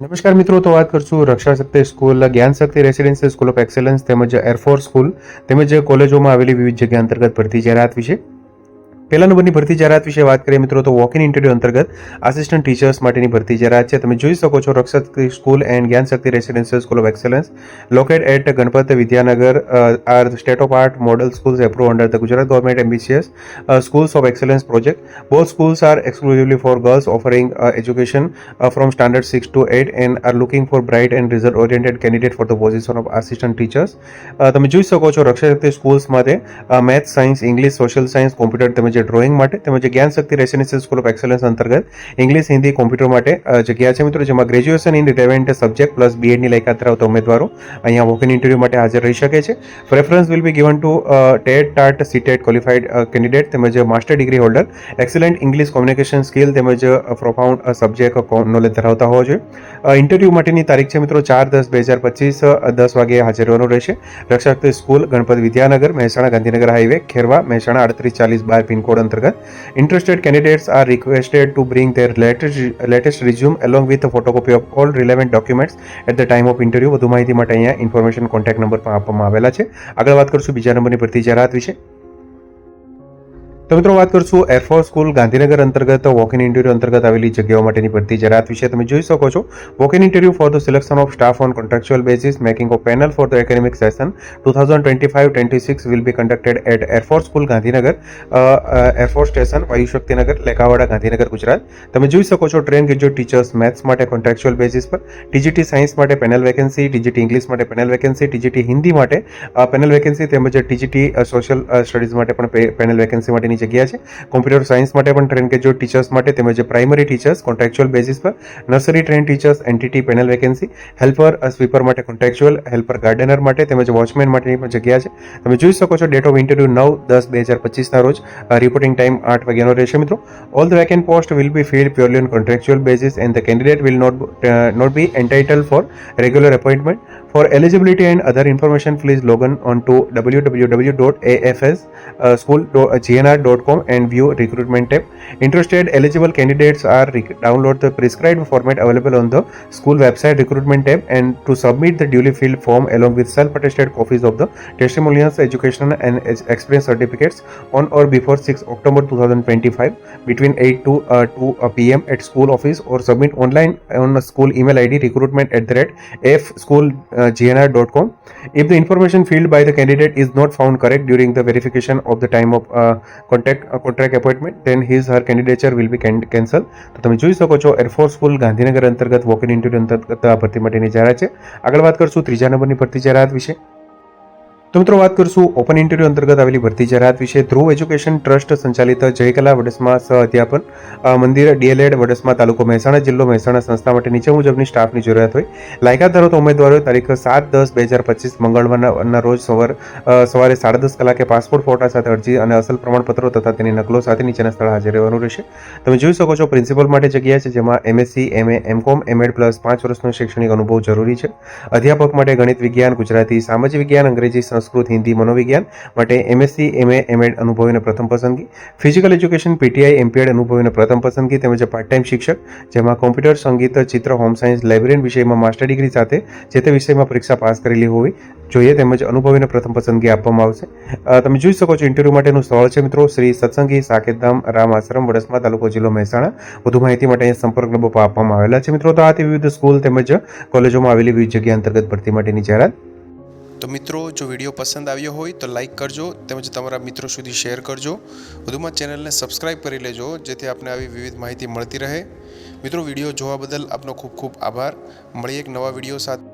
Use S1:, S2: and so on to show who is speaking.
S1: નમસ્કાર મિત્રો, તો વાત કરશું Raksha Shakti school Gyan Shakti residency school of excellence તેમજ એરફોર્સ સ્કૂલ તેમજ કોલેજોમાં આવેલી વિવિધ જગ્યા અંતર્ગત ભરતી જાહેરાત વિશે. પહેલા નંબરની ભરતી જાહેરાત વિશે વાત કરીએ મિત્રો તો વોક ઇન ઇન્ટરવ્યૂ અંતર્ગત આસિસ્ટન્ટ ટીચર્સ માટેની ભરતી જાહેરાત છે તમે જોઈ શકો છો રક્ષા Shakti school and Gyan Shakti residential school of excellence locate at Ganpat Vidyanagar are state of art model Gujarat government ambitious uh, schools of excellence project. Both schools are exclusively for girls offering uh, education uh, from standard 6 to 8 and are looking for bright and result oriented candidate for the position of assistant teachers. Uh, તમે જોઈ શકો છો Raksha Shakti schools માટે math science English social science computer drawing માટે તેમજ Gyan Shakti residential school of excellence અંતર્ગત English Hindi computer માટે જગ્યા છે મિત્રો જેમાં graduation in relevant subject plus બીએડની લાયકાત ધરાવતા ઉમેદવારો અહીંયા વોક ઇન ઇન્ટરવ્યૂ માટે હાજર રહી શકે છે. Preference will be given to TET TAT CTET qualified candidate તેમજ master degree holder excellent English communication skill તેમજ પ્રોફાઉન્ડ સબ્જેક્ટ નોલેજ ધરાવતા હોવો જોઈએ. ઇન્ટરવ્યૂ માટેની તારીખ છે મિત્રો ચાર દસ બે હજાર પચીસ દસ વાગે હાજર રહેવાનું રહેશે. રક્ષાશક્તિ સ્કૂલ, ગણપત વિદ્યાનગર, મહેસાણા ગાંધીનગર હાઈવે, ખેરવા, મહેસાણા અડત્રીસ ચાલીસ બાર પિનકોડ અંતર્ગત interested candidates are requested to bring their latest latest resume along with photocopy of all relevant documents at the time of interview વધુ માહિતી માટે અહીંયા ઇન્ફોર્મેશન કોન્ટેક્ટ નંબર પણ આપવામાં આવેલા છે. આગળ વાત કરશું બીજા નંબરની ભરતી જાહેરાત વિશે. તો મિત્રો વાત કરશું એરફોર્સ સ્કૂલ ગાંધીનગર અંતર્ગત વોક ઇન ઇન્ટરવ્યુ અંતર્ગત આવેલી જગ્યાઓ માટેની ભરતી. જરાત વિશે તમે જોઈ શકો છો walk in interview for the selection of staff on contractual basis making of panel for the academic session two thousand twenty five twenty six will be conducted at air force school Gandhinagar air force station Vayushaktinagar Lekawada, Gandhinagar, Gujarat. તમે જોઈ શકો છો train graduate teachers maths માટે contractual basis પર TGT science માટે panel vacancy TGT English માટે panel vacancy TGT Hindi માટે panel vacancy તેમજ ટીજીટી સોશિયલ સ્ટડીઝ માટે પણ પેનલ વેકેન્સી માટેની જગ્યા છે. કોમ્પ્યુટર સાયન્સ માટે પણ ટ્રેન ગ્રેજ્યુએટ ટીચર્સ માટે તેમજ પ્રાઇમરી ટીચર્સ કોન્ટ્રાક્ચ્યુઅલ બેસિસ પર nursery train teachers NTT panel vacancy helper sweeper માટે કોન્ટ્રાક્ચ્યુઅલ હેલ્પર ગાર્ડનર માટે તેમજ વોચમેન માટેની પણ જગ્યા છે. તમે જોઈ શકો છો ડેટ ઓફ ઇન્ટરવ્યુ નવ દસ બે હજાર પચીસના રોજ રિપોર્ટિંગ ટાઈમ આઠ વાગ્યાનો રહેશે મિત્રો. All the vacant post will be filled purely on contractual basis and the candidate will not not be entitle for regular appointment For eligibility and other information, please log on to www.afsschool.gnr.com and view recruitment tab. Interested eligible candidates are download the prescribed format available on the school website recruitment tab and to submit the duly filled form along with self-attested copies of the testimonials, education and experience certificates on or before 6 October 2025 between 8 to uh, 2 uh, p.m. at school office or submit online on school email ID recruitment at the rate If the information filled by the candidate is not found correct during the verification of the time of uh, contact uh, contract appointment, then his her candidature will be can- cancelled. તો તમે જોઈ શકો છો air force school Gandhinagar અંતર્ગત walk in interview અંતર્ગત આ ભરતી માટેની જાહેરાત છે આગળ વાત કરશું ત્રીજા નંબરની ભરતી જાહેરાત વિશે તો મિત્રો વાત કરશું ઓપન ઇન્ટરવ્યુ અંતર્ગત આવેલી ભરતી જાહેરાત વિશે. ધ્રુવ એજ્યુકેશન ટ્રસ્ટ સંચાલિત જયકલા વડસમા સહ અધ્યાપન મંદિર ડીએલએડ વડસમા તાલુકો મહેસાણા, જિલ્લો મહેસાણા સંસ્થા માટે નીચે મુજબની સ્ટાફની જરૂરિયાત હોય. લાયકાત ધરાવતા ઉમેદવારોએ તારીખ સાત દસ બે હજાર પચીસ મંગળવારના રોજ સવાર સવારે સાડા દસ કલાકે પાસપોર્ટ, ફોટા સાથે અરજી અને અસલ પ્રમાણપત્રો તથા તેની નકલો સાથે નીચેના સ્થળે હાજર રહેવાનું રહેશે. તમે જોઈ શકો છો પ્રિન્સિપલ માટે જગ્યા છે જેમાં MSc MA MCom MEd plus પાંચ વર્ષનો શૈક્ષણિક અનુભવ જરૂરી છે. અધ્યાપક માટે ગણિત વિજ્ઞાન, ગુજરાતી સામાજિક વિજ્ઞાન, અંગ્રેજી સંસ્કૃત, હિન્દી, મનોવિજ્ઞાન માટે એમએસસી એમએ એમએડ અનુભવીને પ્રથમ પસંદગી. Physical education PTI M P Ed અનુભવીને પ્રથમ પસંદગી તેમજ પાર્ટ ટાઈમ શિક્ષક, જેમાં કોમ્પ્યુટર સંગીત ચિત્ર હોમ સાયન્સ લાઇબ્રેરિયન વિષયમાં માસ્ટર ડિગ્રી સાથે જે તે વિષયમાં પરીક્ષા પાસ કરેલી હોવી જોઈએ તેમજ અનુભવીને પ્રથમ પસંદગી આપવામાં આવશે. તમે જોઈ શકો છો ઇન્ટરવ્યુ માટેનું સ્થળ છે મિત્રો શ્રી સત્સંગી સાકેતધામ રામ આશ્રમ, વડસમા તાલુકો જિલ્લો મહેસાણા. વધુ માહિતી માટે સંપર્ક નંબર આપવામાં આવેલા છે મિત્રો. તો આ વિવિધ સ્કૂલ તેમજ કોલેજોમાં આવેલી વિવિધ જગ્યા અંતર્ગત ભરતી માટેની જાહેરાત.
S2: તો મિત્રો, જો વીડિયો પસંદ આવ્યો હોય તો લાઈક કરજો તેમજ તમારા મિત્રો સુધી શેર કરજો. વધુમાં ચેનલને સબસ્ક્રાઇબ કરી લેજો, જેથી આપને આવી વિવિધ માહિતી મળતી રહે. મિત્રો, વીડિયો જોવા બદલ આપનો ખૂબ ખૂબ આભાર. મળીએ એક નવા વીડિયો સાથે.